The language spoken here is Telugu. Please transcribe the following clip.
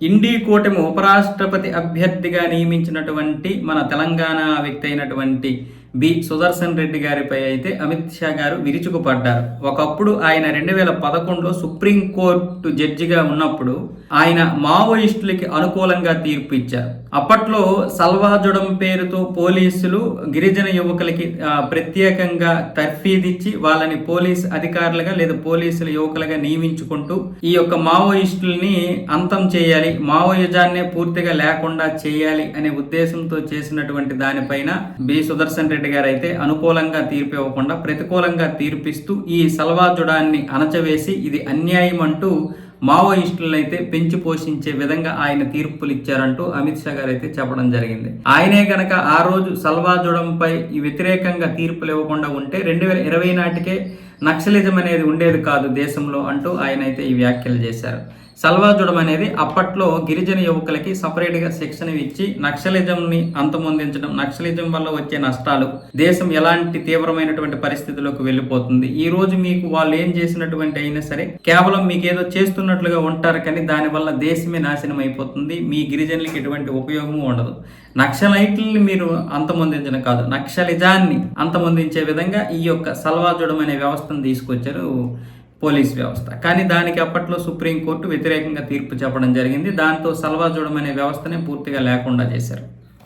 ఇండి కూటమి ఉపరాష్ట్రపతి అభ్యర్థిగా నియమించినటువంటి మన తెలంగాణ వ్యక్తి అయినటువంటి బి. సుదర్శన్ రెడ్డి గారిపై అయితే అమిత్ షా గారు విరుచుకుపడ్డారు. ఒకప్పుడు ఆయన రెండు వేల పదకొండులో సుప్రీంకోర్టు జడ్జిగా ఉన్నప్పుడు ఆయన మావోయిస్టులకి అనుకూలంగా తీర్పు ఇచ్చారు. అప్పట్లో సల్వాజుడం పేరుతో పోలీసులు గిరిజన యువకులకి ప్రత్యేకంగా తర్ఫీదిచ్చి వాళ్ళని పోలీస్ అధికారులుగా లేదా పోలీసుల యువకులుగా నియమించుకుంటూ ఈ యొక్క మావోయిస్టుల్ని అంతం చేయాలి మావోయిజాన్నే పూర్తిగా లేకుండా చేయాలి అనే ఉద్దేశంతో చేసినటువంటి దానిపైన బి. సుదర్శన్ రెడ్డి గారు అయితే అనుకూలంగా తీర్పు ఇవ్వకుండా ప్రతికూలంగా తీర్పిస్తూ ఈ సల్వా జుడాన్ని అణచవేసి ఇది అన్యాయం అంటూ మావోయిస్టులనైతే పెంచి పోషించే విధంగా ఆయన తీర్పులు ఇచ్చారంటూ అమిత్ షా గారు అయితే చెప్పడం జరిగింది. ఆయనే గనక ఆ రోజు సల్వాజుడంపై ఈ వ్యతిరేకంగా తీర్పులు ఇవ్వకుండా ఉంటే రెండు వేల ఇరవై నాటికే నక్సలిజం అనేది ఉండేది కాదు దేశంలో అంటూ ఆయన అయితే ఈ వ్యాఖ్యలు చేశారు. సల్వాజుడం అనేది అప్పట్లో గిరిజన యువకులకి సపరేట్గా శిక్షణ ఇచ్చి నక్సలిజంని అంతమొందించడం నక్సలిజం వల్ల వచ్చే నష్టాలు దేశం ఎలాంటి తీవ్రమైనటువంటి పరిస్థితులకు వెళ్ళిపోతుంది ఈ రోజు మీకు వాళ్ళు ఏం చేసినటువంటి అయినా సరే కేవలం మీకు ఏదో చేస్తున్నట్లుగా ఉంటారు కానీ దానివల్ల దేశమే నాశనం అయిపోతుంది. మీ గిరిజనులకి ఎటువంటి ఉపయోగము ఉండదు. నక్సలైట్లని మీరు అంతమొందించడం కాదు. నక్సలిజాన్ని అంతమొందించే విధంగా ఈ యొక్క సల్వాజుడం అనే వ్యవస్థను తీసుకొచ్చారు పోలీస్ వ్యవస్థ. కానీ దానికి అప్పట్లో సుప్రీంకోర్టు వ్యతిరేకంగా తీర్పు చెప్పడం జరిగింది. దాంతో సల్వాజుడం అనే వ్యవస్థనే పూర్తిగా లేకుండా చేశారు.